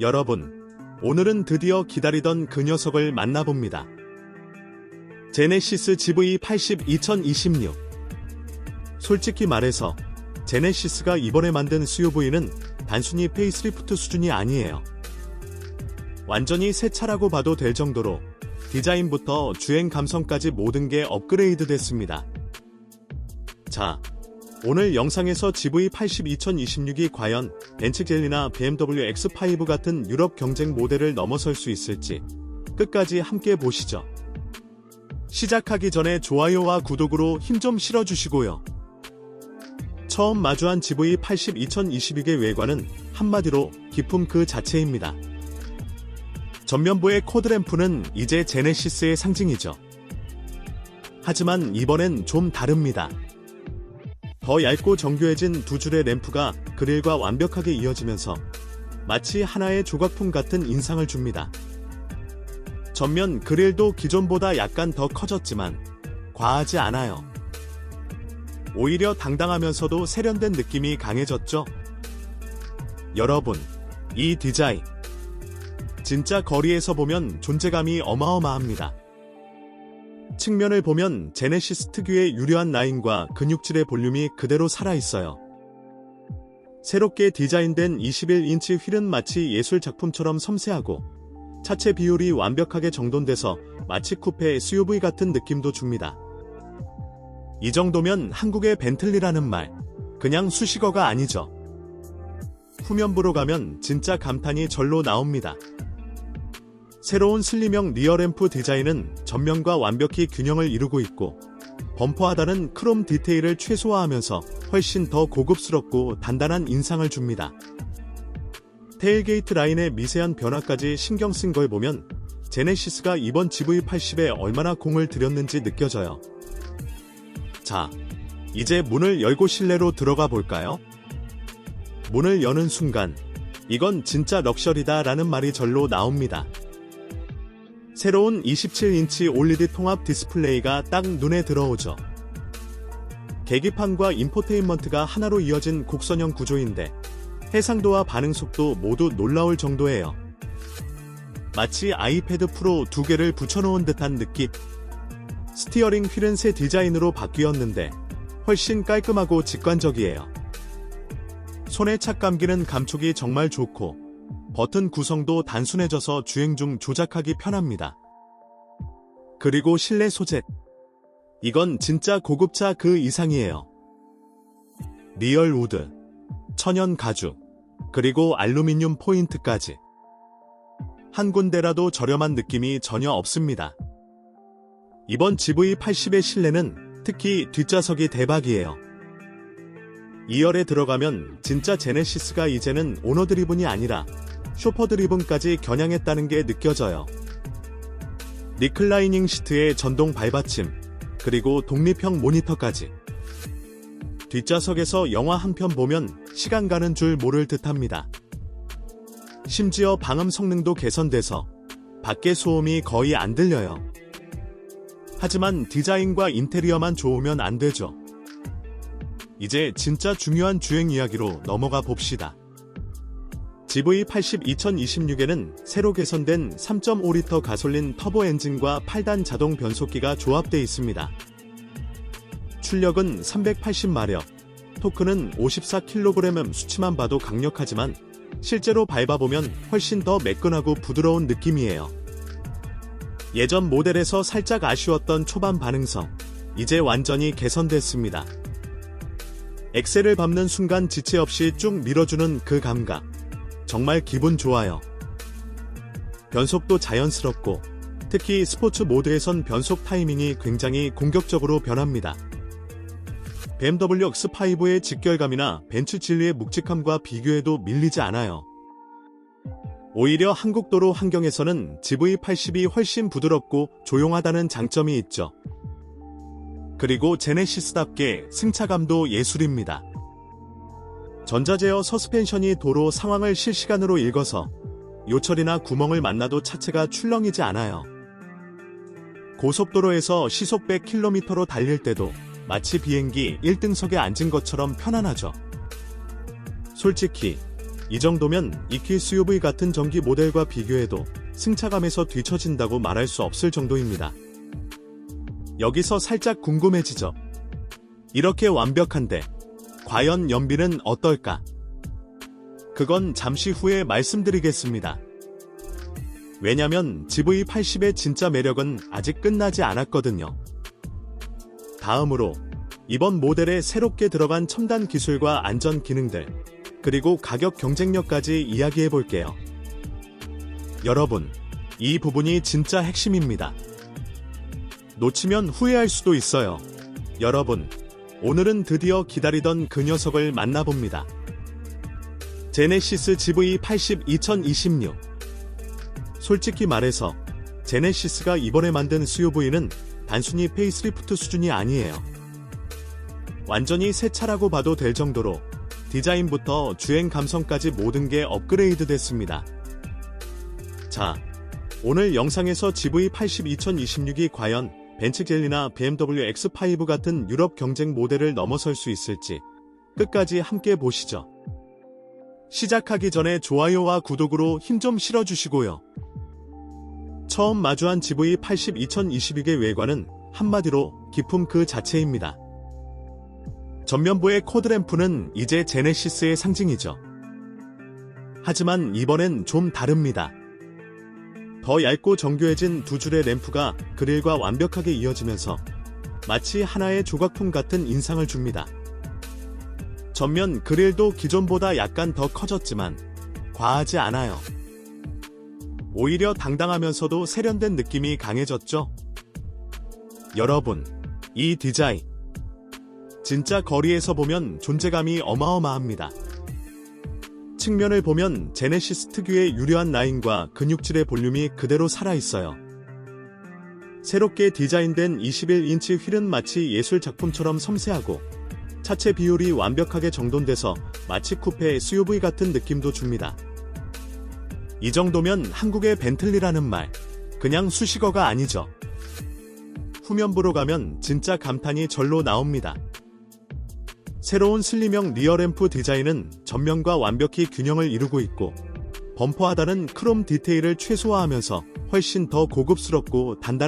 여러분, 오늘은 드디어 기다리던 그 녀석을 만나봅니다. 제네시스 GV80 2026. 솔직히 말해서 제네시스가 이번에 만든 SUV는 단순히 페이스리프트 수준이 아니에요. 완전히 새 차라고 봐도 될 정도로 디자인부터 주행 감성까지 모든 게 업그레이드 됐습니다. 자, 오늘 영상에서 GV80 2026이 과연 벤츠젤리나 BMW X5 같은 유럽 경쟁 모델을 넘어설 수 있을지 끝까지 함께 보시죠. 시작하기 전에 좋아요와 구독으로 힘 좀 실어주시고요. 처음 마주한 GV80 2026의 외관은 한마디로 기품 그 자체입니다. 전면부의 코드램프는 이제 제네시스의 상징이죠. 하지만 이번엔 좀 다릅니다. 더 얇고 정교해진 두 줄의 램프가 그릴과 완벽하게 이어지면서 마치 하나의 조각품 같은 인상을 줍니다. 전면 그릴도 기존보다 약간 더 커졌지만 과하지 않아요. 오히려 당당하면서도 세련된 느낌이 강해졌죠? 여러분, 이 디자인. 진짜 거리에서 보면 존재감이 어마어마합니다. 측면을 보면 제네시스 특유의 유려한 라인과 근육질의 볼륨이 그대로 살아있어요. 새롭게 디자인된 21인치 휠은 마치 예술 작품처럼 섬세하고 차체 비율이 완벽하게 정돈돼서 마치 쿠페 SUV 같은 느낌도 줍니다. 이 정도면 한국의 벤틀리라는 말, 그냥 수식어가 아니죠. 후면부로 가면 진짜 감탄이 절로 나옵니다. 새로운 슬림형 리어램프 디자인은 전면과 완벽히 균형을 이루고 있고 범퍼 하단은 크롬 디테일을 최소화하면서 훨씬 더 고급스럽고 단단한 인상을 줍니다. 테일게이트 라인의 미세한 변화까지 신경 쓴 걸 보면 제네시스가 이번 GV80에 얼마나 공을 들였는지 느껴져요. 자, 이제 문을 열고 실내로 들어가 볼까요? 문을 여는 순간, 이건 진짜 럭셔리다 라는 말이 절로 나옵니다. 새로운 27인치 OLED 통합 디스플레이가 딱 눈에 들어오죠. 계기판과 인포테인먼트가 하나로 이어진 곡선형 구조인데 해상도와 반응 속도 모두 놀라울 정도예요. 마치 아이패드 프로 두 개를 붙여놓은 듯한 느낌. 스티어링 휠은 새 디자인으로 바뀌었는데 훨씬 깔끔하고 직관적이에요. 손에 착 감기는 감촉이 정말 좋고 버튼 구성도 단순해져서 주행 중 조작하기 편합니다. 그리고 실내 소재. 이건 진짜 고급차 그 이상이에요. 리얼 우드, 천연 가죽, 그리고 알루미늄 포인트까지. 한 군데라도 저렴한 느낌이 전혀 없습니다. 이번 GV80의 실내는 특히 뒷좌석이 대박이에요. 2열에 들어가면 진짜 제네시스가 이제는 오너 드리븐이 아니라 쇼퍼 드리븐까지 겨냥했다는 게 느껴져요. 리클라이닝 시트에 전동 발받침, 그리고 독립형 모니터까지. 뒷좌석에서 영화 한 편 보면 시간 가는 줄 모를 듯 합니다. 심지어 방음 성능도 개선돼서 밖에 소음이 거의 안 들려요. 하지만 디자인과 인테리어만 좋으면 안 되죠. 이제 진짜 중요한 주행 이야기로 넘어가 봅시다. GV80 2026에는 새로 개선된 3.5리터 가솔린 터보 엔진과 8단 자동 변속기가 조합되어 있습니다. 출력은 380마력, 토크는 54kg음 수치만 봐도 강력하지만 실제로 밟아보면 훨씬 더 매끈하고 부드러운 느낌이에요. 예전 모델에서 살짝 아쉬웠던 초반 반응성, 이제 완전히 개선됐습니다. 엑셀을 밟는 순간 지체 없이 쭉 밀어주는 그 감각. 정말 기분 좋아요. 변속도 자연스럽고 특히 스포츠 모드에선 변속 타이밍이 굉장히 공격적으로 변합니다. BMW X5의 직결감이나 벤츠 진리의 묵직함과 비교해도 밀리지 않아요. 오히려 한국 도로 환경에서는 GV80이 훨씬 부드럽고 조용하다는 장점이 있죠. 그리고 제네시스답게 승차감도 예술입니다. 전자제어 서스펜션이 도로 상황을 실시간으로 읽어서 요철이나 구멍을 만나도 차체가 출렁이지 않아요. 고속도로에서 시속 100km로 달릴 때도 마치 비행기 1등석에 앉은 것처럼 편안하죠. 솔직히 이 정도면 EQ SUV 같은 전기 모델과 비교해도 승차감에서 뒤처진다고 말할 수 없을 정도입니다. 여기서 살짝 궁금해지죠. 이렇게 완벽한데 과연 연비는 어떨까? 그건 잠시 후에 말씀드리겠습니다. 왜냐면 GV80의 진짜 매력은 아직 끝나지 않았거든요. 다음으로 이번 모델에 새롭게 들어간 첨단 기술과 안전 기능들, 그리고 가격 경쟁력까지 이야기해 볼게요. 여러분, 이 부분이 진짜 핵심입니다. 놓치면 후회할 수도 있어요. 여러분, 오늘은 드디어 기다리던 그 녀석을 만나봅니다. 제네시스 GV80 2026. 솔직히 말해서 제네시스가 이번에 만든 SUV는 단순히 페이스리프트 수준이 아니에요. 완전히 새 차라고 봐도 될 정도로 디자인부터 주행 감성까지 모든 게 업그레이드 됐습니다. 자, 오늘 영상에서 GV80 2026이 과연 벤츠젤리나 BMW X5 같은 유럽 경쟁 모델을 넘어설 수 있을지 끝까지 함께 보시죠. 시작하기 전에 좋아요와 구독으로 힘 좀 실어주시고요. 처음 마주한 GV80 2022의 외관은 한마디로 기품 그 자체입니다. 전면부의 코드램프는 이제 제네시스의 상징이죠. 하지만 이번엔 좀 다릅니다. 더 얇고 정교해진 두 줄의 램프가 그릴과 완벽하게 이어지면서 마치 하나의 조각품 같은 인상을 줍니다. 전면 그릴도 기존보다 약간 더 커졌지만 과하지 않아요. 오히려 당당하면서도 세련된 느낌이 강해졌죠? 여러분, 이 디자인. 진짜 거리에서 보면 존재감이 어마어마합니다. 측면을 보면 제네시스 특유의 유려한 라인과 근육질의 볼륨이 그대로 살아있어요. 새롭게 디자인된 21인치 휠은 마치 예술 작품처럼 섬세하고 차체 비율이 완벽하게 정돈돼서 마치 쿠페 SUV 같은 느낌도 줍니다. 이 정도면 한국의 벤틀리라는 말, 그냥 수식어가 아니죠. 후면부로 가면 진짜 감탄이 절로 나옵니다. 새로운 슬림형 리어램프 디자인은 전면과 완벽히 균형을 이루고 있고 범퍼 하단은 크롬 디테일을 최소화하면서 훨씬 더 고급스럽고 단단